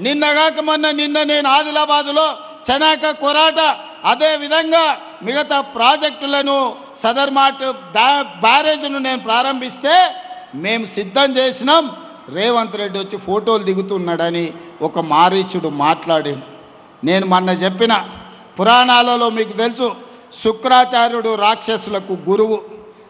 నిన్నగాక మొన్న నిన్న నేను ఆదిలాబాదులో చనాక కొరాట అదే విధంగా మిగతా ప్రాజెక్టులను సదర్ మార్ట్ బ్యా- బ్యారేజ్ను నేను ప్రారంభిస్తే మేము సిద్ధం చేసినాం. రేవంత్ రెడ్డి వచ్చి ఫోటోలు దిగుతున్నాడని ఒక మారీచుడు మాట్లాడి నేను మొన్న చెప్పిన పురాణాలలో మీకు తెలుసు శుక్రాచార్యుడు రాక్షసులకు గురువు.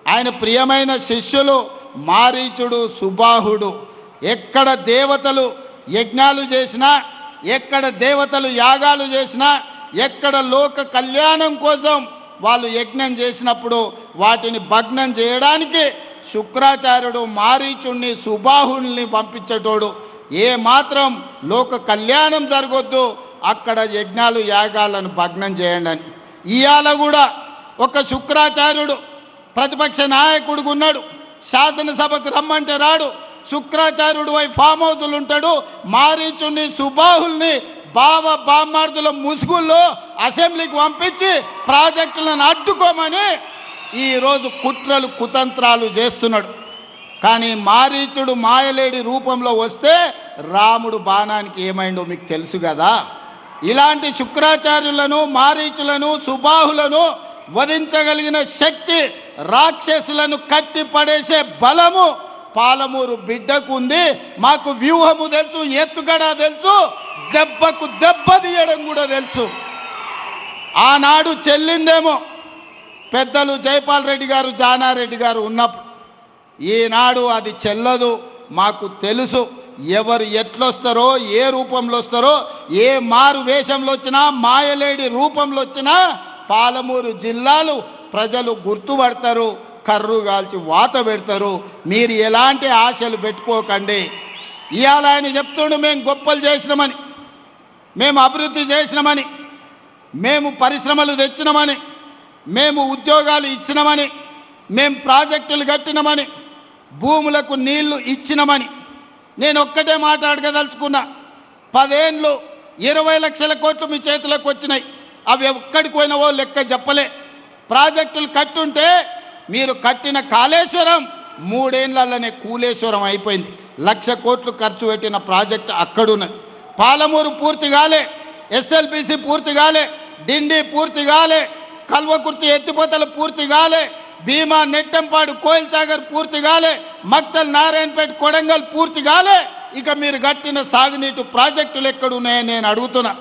ఆయన ప్రియమైన శిష్యులు మారీచుడు సుబాహుడు ఎక్కడ దేవతలు యజ్ఞాలు చేసినా ఎక్కడ దేవతలు యాగాలు చేసినా ఎక్కడ లోక కళ్యాణం కోసం వాళ్ళు యజ్ఞం చేసినప్పుడు వాటిని భగ్నం చేయడానికి శుక్రాచార్యుడు మారీచుణ్ణి సుబాహుల్ని పంపించేటోడు. ఏ మాత్రం లోక కళ్యాణం జరగొద్దు అక్కడ యజ్ఞాలు యాగాలను భగ్నం చేయండి అని. ఇవాళ కూడా ఒక శుక్రాచార్యుడు ప్రతిపక్ష నాయకుడిగా ఉన్నాడు శాసనసభకు రమ్మంటే రాడు. శుక్రాచార్యుడు వై ఫామ్ హౌసులు ఉంటాడు. మారీచుని సుబాహుల్ని బావ బామ్మార్దుల ముసుగుల్లో అసెంబ్లీకి పంపించి ప్రాజెక్టులను అడ్డుకోమని ఈరోజు కుట్రలు కుతంత్రాలు చేస్తున్నాడు. కానీ మారీచుడు మాయలేడి రూపంలో వస్తే రాముడు బాణానికి ఏమైందో మీకు తెలుసు కదా. ఇలాంటి శుక్రాచార్యులను మారీచులను సుబాహులను వధించగలిగిన శక్తి రాక్షసులను కట్టి పడేసే బలము పాలమూరు బిడ్డకు ఉంది మాకు వ్యూహము తెలుసు ఎత్తుగడ తెలుసు దెబ్బకు దెబ్బ తీయడం కూడా తెలుసు. ఆనాడు చెల్లిందేమో పెద్దలు జైపాల్ రెడ్డి గారు జానారెడ్డి గారు ఉన్నప్పుడు. ఈనాడు అది చెల్లదు మాకు తెలుసు ఎవరు ఎట్లొస్తారో ఏ రూపంలో వస్తారో ఏ మారు వేషంలో వచ్చినా మాయలేడి రూపంలో వచ్చినా పాలమూరు జిల్లాలు ప్రజలు గుర్తుపడతారు. కర్రు కాల్చి వాత పెడతారు. మీరు ఎలాంటి ఆశలు పెట్టుకోకండి. ఇవాళ ఆయన చెప్తుండు మేము గొప్పలు చేసినామని మేము అభివృద్ధి చేసినామని మేము పరిశ్రమలు తెచ్చినామని మేము ఉద్యోగాలు ఇచ్చినామని మేము ప్రాజెక్టులు కట్టినామని భూములకు నీళ్ళు ఇచ్చినామని నేను ఒక్కటే మాట్లాడగదలుచుకున్నా పదేండ్లు ఇరవై లక్షల కోట్లు మీ చేతులకు వచ్చినాయి. అవి ఎక్కడికి పోయినవో లెక్క చెప్పలే. ప్రాజెక్టులు కట్టుంటే మీరు కట్టిన కాళేశ్వరం మూడేళ్ళలోనే కూలేశ్వరం అయిపోయింది. లక్ష కోట్లు ఖర్చు పెట్టిన ప్రాజెక్టు అక్కడున్నది. పాలమూరు పూర్తి కాలే ఎస్ఎల్బిసి పూర్తి కాలే డిండి పూర్తి కాలే కల్వకుర్తి ఎత్తిపోతలు పూర్తి కాలే భీమా నెట్టంపాడు కోయిల్ సాగర్ పూర్తి కాలే మక్తల్ నారాయణపేట కొడంగల్ పూర్తి కాలే. ఇక మీరు కట్టిన సాగునీటి ప్రాజెక్టులు ఎక్కడున్నాయని నేను అడుగుతున్నా.